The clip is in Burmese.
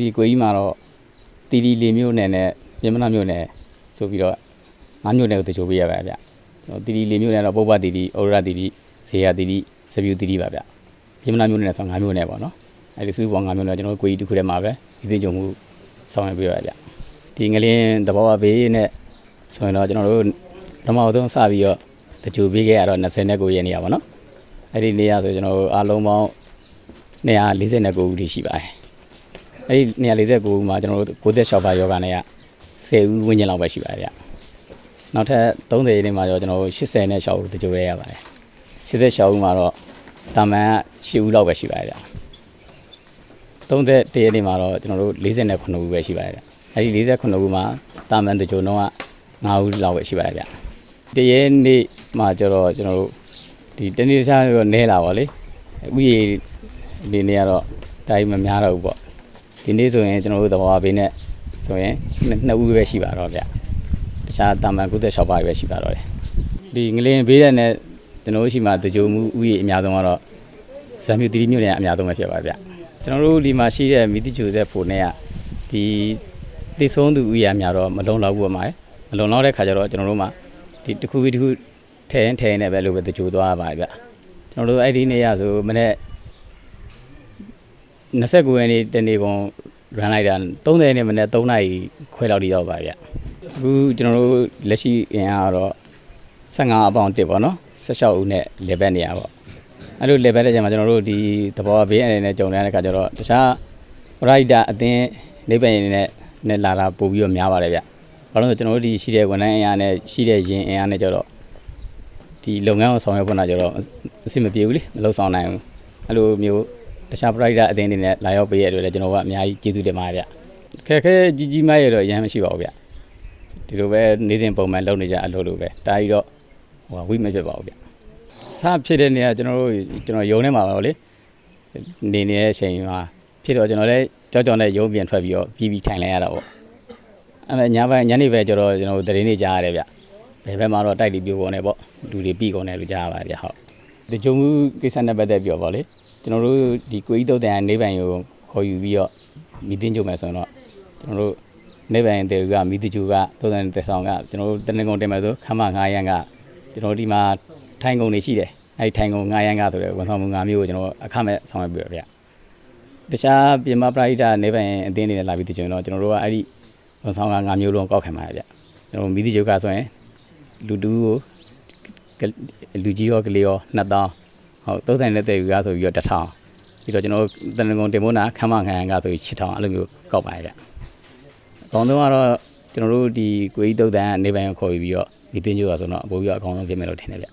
ဒီကိုကြီးမှာတော့တီတီလေးမျိုးနယ်နဲ့ပြင်မနာမျိုးနယ်ဆိုပြီးတော့ငါးမျိုးနယ်ကိုတချို့ပေးရပါဗျဟိုတီတီလေးမျိုးနယ်တော့ပုပ္ပတီတီဩရတီတီဇေယတီတီစပြူတီတီပါဗျပြင်မနာမျိုးနယ်ဆိုငါးမျိုးနယ်ပေါ့နော်အဲဒီစုပေါင်းငါးမျိုးနယ်ကျွန်တော်တို့ကိုကြီးတစ်ခုထဲမှာပဲဒီသိကြုံမှုဆောင်ရွက်ပေးပါဗျဒီငလင်းသဘောဝဘေးနဲ့ဆိုရင်တော့ကျွန်တော်တို့ဓမ္မအုပ်သုံးစပြီးတော့တချို့ပေးခဲ့ရတော့29ရက်နေရပါတော့အဲ့ဒီနေရဆိုကျွန်တော်တို့အားလုံးပေါင်း249ဦးထိရှိပါတယ် အဲ့ဒီ149ဦးမှာကျွန်တော်တို့96ပါယောဂနဲ့က10ဦးဝန်းကျင်လောက်ပဲရှိပါတယ်ဗျ။နောက်ထပ်30ရက်နေမှာတော့ကျွန်တော်တို့80နဲ့6ဦးတကြိုရဲရပါတယ်။86ဦးမှာတော့တာမန်က10ဦးလောက်ပဲရှိပါတယ်ဗျ။31ရက်နေမှာတော့ကျွန်တော်တို့49ဦးပဲရှိပါတယ်ဗျ။အဲ့ဒီ49ဦးမှာတာမန်တကြိုတော့က9ဦးလောက်ပဲရှိပါတယ်ဗျ။တရက်နေ့မှာကျတော့ကျွန်တော်တို့ဒီတနေ့တခြားတော့နဲလာပါလေ။ဥယျာဉ်ဒီနေ့ကတော့တိုင်းမများတော့ဘူးပေါ့ ဒီနေ့ဆိုရင်ကျွန်တော်တို့သဘောအပေးနဲ့ဆိုရင်နှစ်နှစ်ဦးပဲရှိပါတော့ဗျတခြားတာမန်96ပါးပဲရှိပါတော့တယ်ဒီငလင်ဘေးတဲ့နဲ့ကျွန်တော်တို့ရှိမှတကြိုမှုဥယျာဉ်အများဆုံးကတော့ဇမ်မြူတီတီမြို့နယ်အများဆုံးပဲဖြစ်ပါဗျကျွန်တော်တို့ဒီမှာရှိတဲ့မိတိကျူတဲ့ဖို့နဲ့ကဒီတိဆုံးသူဥယျာဉ်များတော့မလုံလောက်ဘူးပါမှာမလုံလောက်တဲ့ခါကျတော့ကျွန်တော်တို့မှဒီတစ်ခုပြီးတစ်ခုထဲရင်ထဲရင်နဲ့ပဲလို့ပဲတကြိုသွားပါဗျကျွန်တော်တို့အဲ့ဒီနေ့ရဆိုမနေ့ 29ရက်နေ့တနေ့ပုံရန်လိုက်တာ30ရက်နေ့မနေ့3နာရီခွဲလောက်ထိရောက်ပါဗျအခုကျွန်တော်တို့လက်ရှိအင်အားကတော့15အပေါင်တစ်ပေါ့နော်16ဦးနဲ့ level နေရပေါ့အဲ့လို level တဲ့ချိန်မှာကျွန်တော်တို့ဒီသဘောဘေးအနေနဲ့ကြုံရတဲ့အခါကျတော့တခြား writer အသင်းနေပင်နဲ့နဲ့လာတာပို့ပြီးတော့များပါတယ်ဗျဘာလို့လဲဆိုကျွန်တော်တို့ဒီရှိတဲ့ဝန်ထမ်းအင်အားနဲ့ရှိတဲ့ရင်အင်အားနဲ့ကျတော့ဒီလုပ်ငန်းကိုဆောင်ရွက်ဖို့နာကျတော့အဆင်မပြေဘူးလေမလုပ်ဆောင်နိုင်ဘူးအဲ့လိုမျိုး တခြား provider အသင်းတွေနဲ့လာရောက်ပေးရတဲ့အတွက်လည်းကျွန်တော်ကအများကြီးကျေးဇူးတင်ပါတယ်ဗျခက်ခဲကြီးကြီးမားရတော့အရင်မရှိပါဘူးဗျဒီလိုပဲနေ့စဉ်ပုံမှန်လုပ်နေကြအလုပ်လိုပဲတားကြီးတော့ဟိုဝိမဖြစ်ပါဘူးဗျစဖြစ်တဲ့နေရာကျွန်တော်တို့ကျွန်တော်ယုံနေမှာပါလေနေနေတဲ့အချိန်မှာဖြစ်တော့ကျွန်တော်လည်းကြောက်ကြောက်နဲ့ယုံပြန်ထွက်ပြီးတော့ပြီးပြီးထိုင်လိုက်ရတာပေါ့အဲ့မဲ့ညပိုင်းညနေပဲကျတော့ကျွန်တော်တို့တရင်နေကြားရတယ်ဗျဘယ်ဘက်မှာတော့တိုက်လီပြိုကုန်နေပေါ့လူတွေပြီးကုန်တယ်လို့ကြားရပါတယ်ဗျဟုတ် ဒီဂျုံမှုကိစ္စနဲ့ပတ်သက်ပြီးတော့ဗောလေကျွန်တော်တို့ဒီကိုကြီးတုတ်တန်နေပိုင်ကိုခေါ်ယူပြီးတော့မီတင်းကြုံမယ်ဆိုတော့ကျွန်တော်တို့နေပိုင်တေကမီတကျူကတုတ်တန်တေဆောင်ကကျွန်တော်တို့တနင်္ဂနွေတင်မယ်ဆိုခမ9ရန်ကကျွန်တော်ဒီမှာထိုင်ကုန်တွေရှိတယ်အဲဒီထိုင်ကုန်9ရန်ကဆိုတဲ့ဝန်ဆောင်မှု9မျိုးကိုကျွန်တော်အခမဲ့ဆောင်ရွက်ပြီးတော့ဗျတခြားပြင်မပရိဒါနေပိုင်အတင်းနေနဲ့လာပြီးတကျုံတော့ကျွန်တော်တို့ကအဲ့ဒီဝန်ဆောင်က9မျိုးလုံးကောက်ခံပါဗျကျွန်တော်မီတကျူကဆိုရင်လူတူကို လူကြီးရောကလေးရော2000ဟုတ်သုံးဆိုင်လက်တဲ့ယူရဆိုပြီးတော့တစ်ထောင်ပြီးတော့ကျွန်တော်တနင်္ဂနွေတင်မိုးနာခမ်းမခံရန်ကဆိုပြီး6000အဲ့လိုမျိုးကောက်ပါရဲ့ဗျအကောင်းဆုံးကတော့ကျွန်တော်တို့ဒီကိုကြီးတုတ်တန်ကနေပိုင်းကိုခေါ်ယူပြီးတော့ဒီတင်းကျိုးရဆိုတော့အပိုးပြီးတော့အကောင်းဆုံးဖြစ်မယ်လို့ထင်တယ်ဗျ